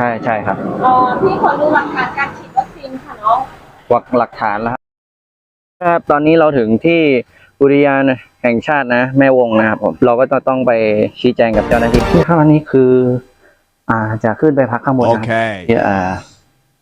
ช่ใช่ครับอ๋อพี่ขอดูหลักฐานการฉีดวัคซีนค่ะน้องวักหลักฐานแล้วครับครับตอนนี้เราถึงที่อุทยานแห่งชาตินะ แม่วงนะครับผมเราก็จะต้องไปชี้แจงกับเจ้าหน้าที่ที่ข้างล่างนี้คือ อ่าจะขึ้นไปพักข้างบนนะครับ Okay. ที่อ่า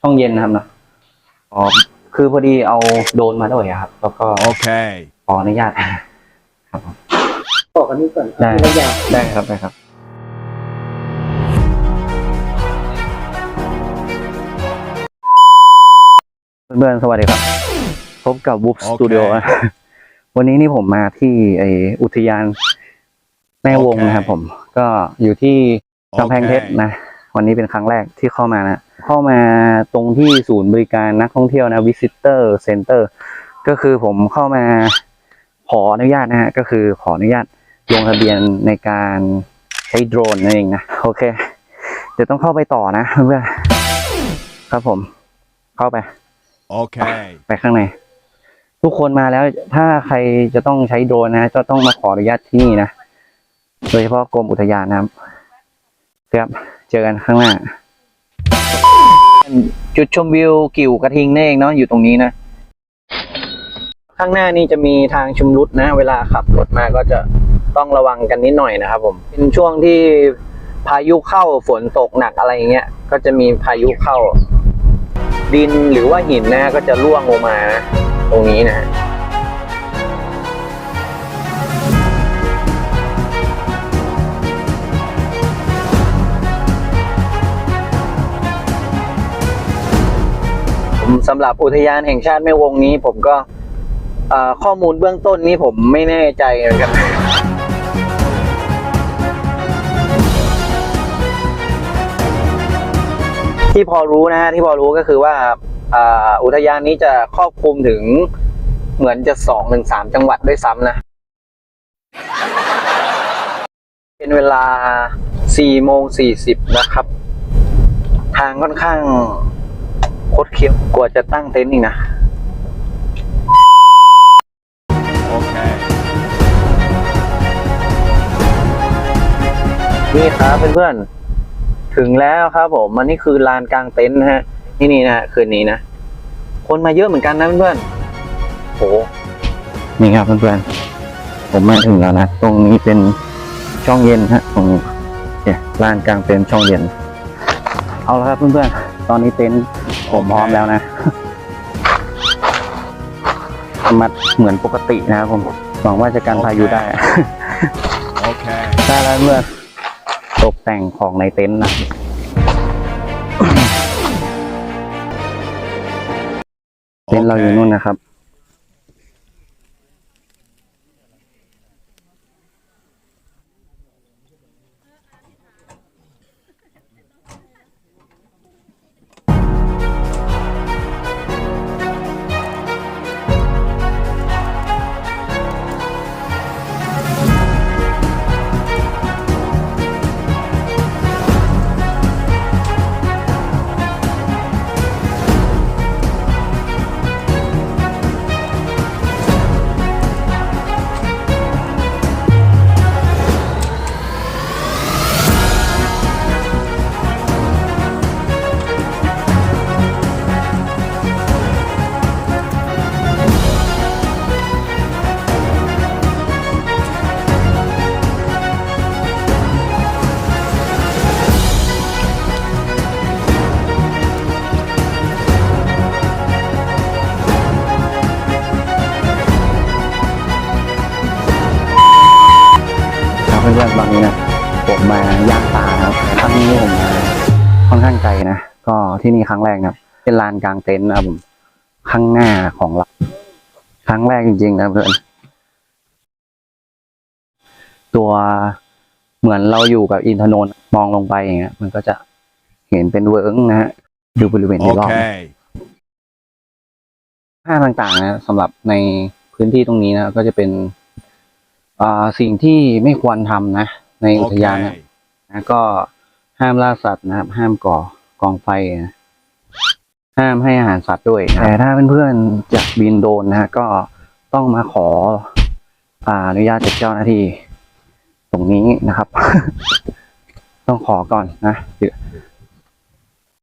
ช่องเย็นนะครับเนาะอ๋อคือพอดีเอาโดรนมาด้วยอะครับ แล้วก็ Okay. ขออนุญาตครับผมบอกกันนี้ก่อนได้ระยะได้ครับได้ครับ เพื่อนๆ สวัสดีครับ พบกับ Whoop โอเค Studio นะวันนี้นี่ผมมาที่ไออุทยานแม่วงโอเคนะครับผม ก็อยู่ที่กำแพงเพชรโอเคนะ วันนี้เป็นครั้งแรกที่เข้ามานะ เข้ามาตรงที่ศูนย์บริการนักท่องเที่ยวนะ Visitor Center ก็คือผมเข้ามาขออนุญาตนะฮะ ก็คือขออนุญาตลงทะเบียนในการใช้โดรนนั่นเองนะ โอเค เดี๋ยวต้องเข้าไปต่อนะเพื่อนๆครับผม เข้าไป Okay. ไปข้างใน ทุกคนมาแล้วถ้าใครจะต้องใช้โดรนนะจะต้องมาขออนุญาตที่นี่นะ โดยเฉพาะกรมอุทยานนะครับ ครับ เจอกันข้างหน้า จุดชมวิวกิ่วกระทิงนี่เองเนาะอยู่ตรงนี้นะ ข้างหน้านี่จะมีทางชุมรุดนะ เวลาขับรถมาก็จะต้องระวังกันนิดหน่อยนะครับ ผม เป็นช่วงที่พายุเข้าฝนตกหนักอะไรอย่างเงี้ย ก็จะมีพายุเข้า ดินหรือว่าหินนะก็จะร่วงลงมานะตรงนี้นะผมสำหรับอุทยานแห่งชาติแม่วงนี้ ผมก็ข้อมูลเบื้องต้นนี้ผมไม่แน่ใจเหมือนกัน ที่พอรู้นะฮะที่พอรู้ก็คือว่าอ่าอุทยานนี้จะครอบคลุมถึงเหมือนจะสองถึงสามจังหวัดด้วยซ้ำนะ เป็นเวลาสี่โมงสี่สิบนะครับ ทางค่อนข้างคดเคี้ยวกว่าจะตั้งเต็นท์อีกนะ Okay. นี่ครับเพื่อนๆ ถึงแล้วครับผมอันนี้คือลานกลางเต็นท์นะฮะนี่นี่นะคืนนี้นะ คนมาเยอะเหมือนกันนะเพื่อนๆโหนี่ครับเพื่อนๆผมมาถึงแล้วนะตรงนี้เป็นช่องเย็นฮะตรงนี้เนี่ยลานกลางเต็นท์ช่องเย็น เอาละครับเพื่อนๆตอนนี้เต็นท์ผมพร้อมแล้วนะมัดเหมือนปกตินะครับผมหวังว่าจะกันพายุได้ Okay. ได้แล้วเมื่อ ตกแต่งของในเต็นท์นะเต็นท์เราอยู่นู่น Okay. นะครับ เพื่อนๆตอนนี้นะผมมาย่างปลานะครับครั้งนี้ผมมาค่อนข้างไกลนะก็ที่นี่ครั้งแรกนะครับเป็นลานกลางเต็นท์นะครับผมข้างหน้าของเราครั้งแรกจริงๆนะเพื่อนตัวเหมือนเราอยู่กับอินทนนท์มองลงไปอย่างเงี้ย มันก็จะเห็นเป็นเวิร์กนะฮะดูบริเวณรอบๆ Okay. ห้างต่างๆนะสำหรับในพื้นที่ตรงนี้นะก็จะเป็นอ่า สิ่งที่ไม่ควรทำนะ ในอุทยานนะ Okay. นะก็ห้ามล่าสัตว์นะครับ ห้ามก่อกองไฟนะห้ามให้อาหารสัตว์ด้วยนะแต่ถ้าเพื่อนๆจะบินโดรนนะฮะก็ต้องมาขออ่าอนุญาตจากเจ้าหน้าที่ ตรงนี้นะครับ ต้องขอก่อนนะเดี๋ยว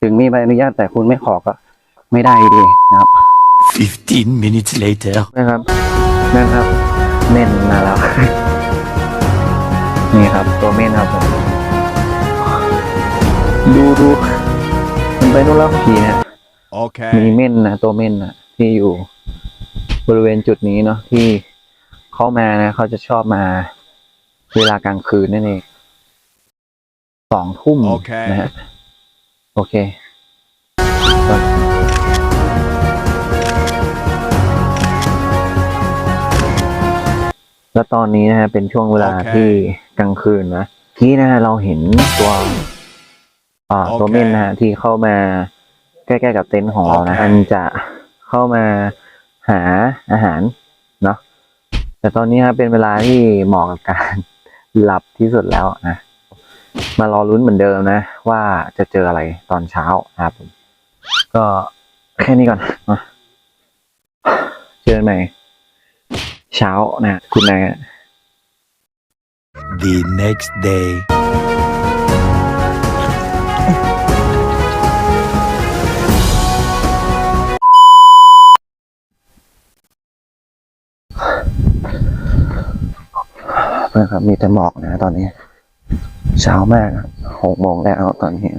ถึงมีใบอนุญาตแต่คุณไม่ขอก็ไม่ได้อยู่ดีนะครับ15 minutes later. นะครับนั่นครับ เม่นมาแล้ว นี่ครับ ตัวเม่นครับผม ดูดูมันไปนู่นแล้วผีเนี่ยมี Okay. เม่นนะตัวเม่นนะที่อยู่บริเวณจุดนี้เนาะที่เขามานะเขาจะชอบมา เวลากลางคืนนั่นเองสองทุ่มโอเคนะฮะโอเค แล้วตอนนี้นะฮะเป็นช่วงเวลาโอเคที่กลางคืนนะที่นะฮะเราเห็นตัวอ่าโอเคตัวเม่นนะฮะที่เข้ามาใกล้ๆกับเต็นท์ของเรานะโอเคมันจะเข้ามาหาอาหารเนาะแต่ตอนนี้ฮะเป็นเวลาที่เหมาะกับการหลับที่สุดแล้วนะมารอลุ้นเหมือนเดิมนะ ว่าจะเจออะไรตอนเช้านะครับผมก็แค่นี้ก่อนนะเจอกันใหม่ เช้านะคุณนาย The next day. เพื่อนครับ มีแต่หมอกนะตอนนี้ เช้ามากอะหกโมงแล้วตอนนี้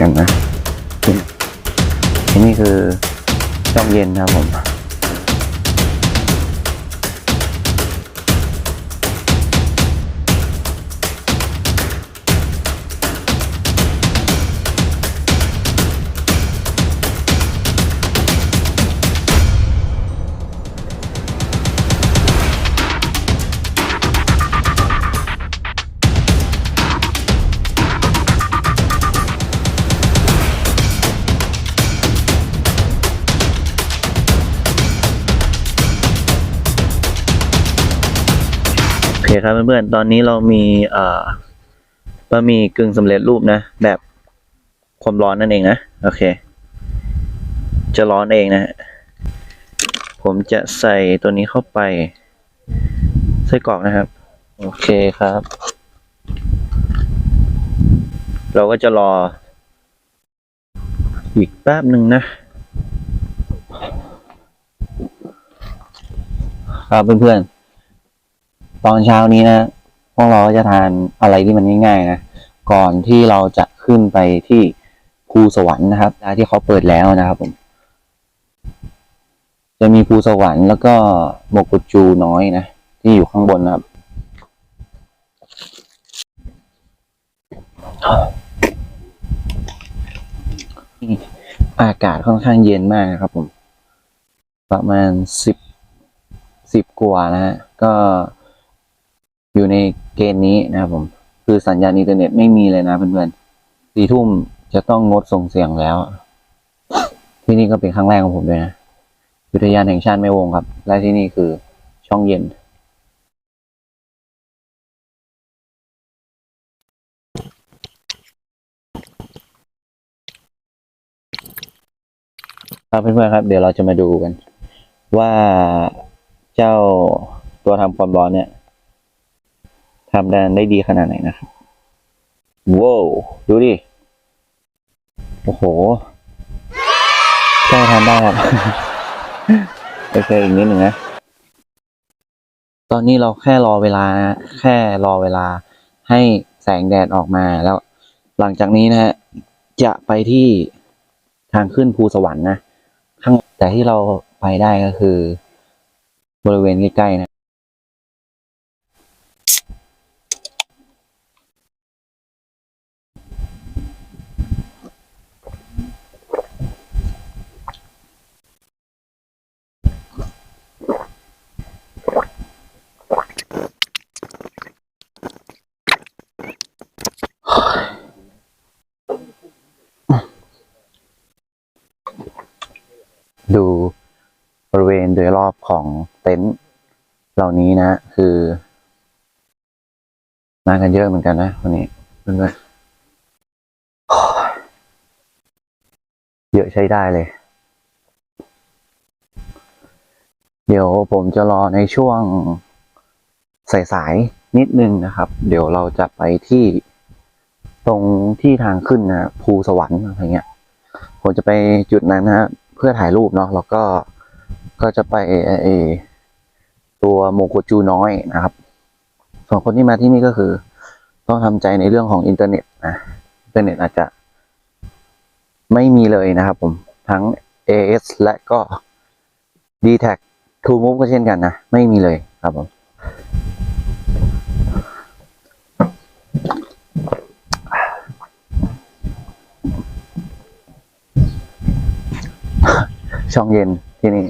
กันนะ ที่นี่คือช่องเย็นนะครับผม คครับเพื่อนๆ ตอนนี้เรามีบะหมี่กึ่งสำเร็จรูปนะ แบบความร้อนนั่นเองนะ โอเค จะร้อนเองนะฮะผมจะใส่ตัวนี้เข้าไปไส้กรอกนะครับ โอเคครับ เราก็จะรอ อีกแป๊บหนึ่งนะครับเพื่อนๆ ตอนเช้านี้นะพวกเราก็จะทานอะไรที่มันง่ายๆนะก่อนที่เราจะขึ้นไปที่ภูสวรรค์นะครับที่เขาเปิดแล้วนะครับผม จะมีภูสวรรค์แล้วก็โมกุจูน้อยนะที่อยู่ข้างบนนะครับอากาศค่อนข้างเย็นมากนะครับผม ประมาณสิบสิบกว่านะฮะก็ อยู่ในเกณฑ์นี้นะครับผม คือสัญญาณอินเทอร์เน็ตไม่มีเลยนะเพื่อนๆสี่ทุ่มจะต้องงดส่งเสียงแล้ว ที่นี่ก็เป็นครั้งแรกของผมด้วยนะอุทยานแห่งชาติแม่วงครับ และที่นี่คือช่องเย็น ครับเพื่อนๆครับ เดี๋ยวเราจะมาดูกัน ว่าเจ้าตัวทำความร้อนเนี่ย ทำได้ได้ดีขนาดไหนนะครับว้าวดูดิ โอ้โหใช่ทำได้ครับโอเคอีกนิดหนึ่งนะ ตอนนี้เราแค่รอเวลานะแค่รอเวลาให้แสงแดดออกมาแล้ว หลังจากนี้นะฮะจะไปที่ทางขึ้นภูสวรรค์นะข้างแต่ที่เราไปได้ก็คือ บริเวณใกล้ๆนะ ดูบริเวณโดยรอบของเต็นท์เหล่านี้นะ คือมากันเยอะเหมือนกันนะวันนี้เพื่อนๆเยอะใช้ได้เลย เดี๋ยวผมจะรอในช่วงสายๆนิดนึงนะครับ เดี๋ยวเราจะไปที่ตรงที่ทางขึ้นนะภูสวรรค์อะไรเงี้ย ผมจะไปจุดนั้นนะ พื่อถ่ายรูปเนาะแล้วก็ก็จะไปเอตัวโมโกจูน้อยนะครับส่วนคนที่มาที่นี่ก็คือ ต้องทำใจในเรื่องของอินเทอร์เน็ตนะอินเทอร์เน็ตอาจจะไม่มีเลยนะครับผมทั้ง AS และก็ d t แท็ True Move ก็เช่นกันนะ ไม่มีเลยครับผม ช่องเย็นที่นี่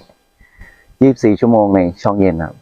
ยี่บสี่ชั่วโมงในช่องเย็นครับครับ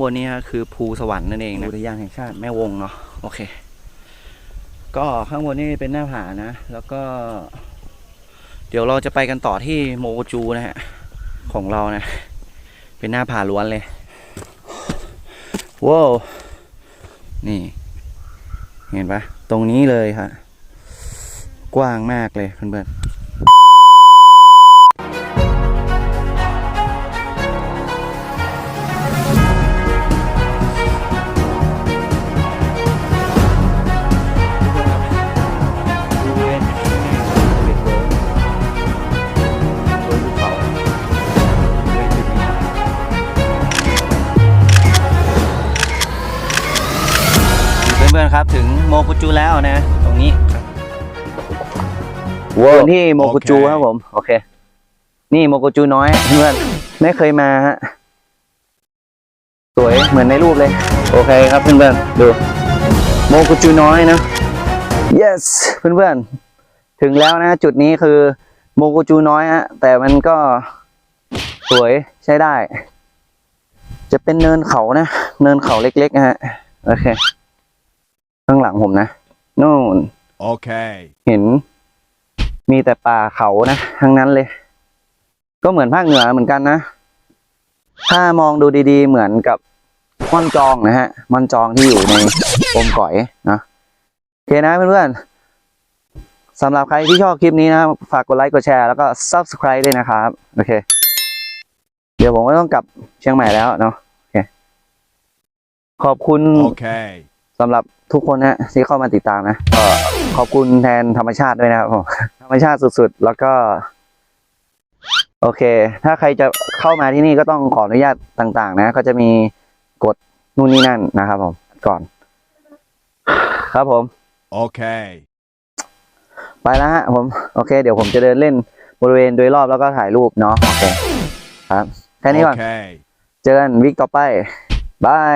บนนี้ฮะคือภูสวรรค์นั่นเองนะอุทยานแห่งชาติแม่วงเนาะโอเค ก็ข้างบนนี่เป็นหน้าผานะ แล้วก็ เดี๋ยวเราจะไปกันต่อที่โมโกจูนะฮะของเรานะ เป็นหน้าผาล้วนเลยว้าวนี่ เห็นปะตรงนี้เลยฮะกว้างมากเลยเพื่อนๆ นๆครับ ถึงโมกุจูแล้วนะ ตรงนี้ว้าวที่โมกุจูโอเคครับผม โอเค นี่โมกุจูน้อยเพื่อนไม่เคยมาฮะสวยเหมือนในรูปเลย โอเคครับเพื่อนๆดู โมกุจูน้อยนะ yes เพื่อนๆถึงแล้วนะ จุดนี้คือโมกุจูน้อยฮะแต่มันก็สวยใช้ได้ จะเป็นเนินเขานะ เนินเขาเล็กๆนะฮะ โอเค ข้างหลังผมนะนู่น Okay. เห็น มีแต่ป่าเขานะทั้งนั้นเลย ก็เหมือนภาคเหนือเหมือนกันนะ ถ้ามองดูดีๆ เหมือนกับม่อนจองนะฮะม่อนจองที่อยู่ในอมก่อยนะโอเคนะเพื่อนๆสำหรับใครที่ชอบคลิปนี้นะ ฝากกดไลค์กดแชร์แล้วก็ subscribe ด้วยนะครับ โอเค เดี๋ยวผมก็ต้องกลับเชียงใหม่แล้วเนาะโอเค ขอบคุณ Okay. สำหรับ ทุกคนนะที่เข้ามาติดตามนะก็ขอบคุณแทนธรรมชาติด้วยนะครับผมธรรมชาติสุดๆ แล้วก็ โอเค ถ้าใครจะเข้ามาที่นี่ก็ต้องขออนุญาตต่าง ๆ นะ ก็จะมีกฎนู่นนี่นั่นนะครับผมก่อน ครับผม Okay. ไปแล้วฮะผม โอเค เดี๋ยวผมจะเดินเล่นบริเวณโดยรอบแล้วก็ถ่ายรูปเนาะโอเค ครับ แค่นี้ก่อน Okay. เจอกันวิกต่อไป บาย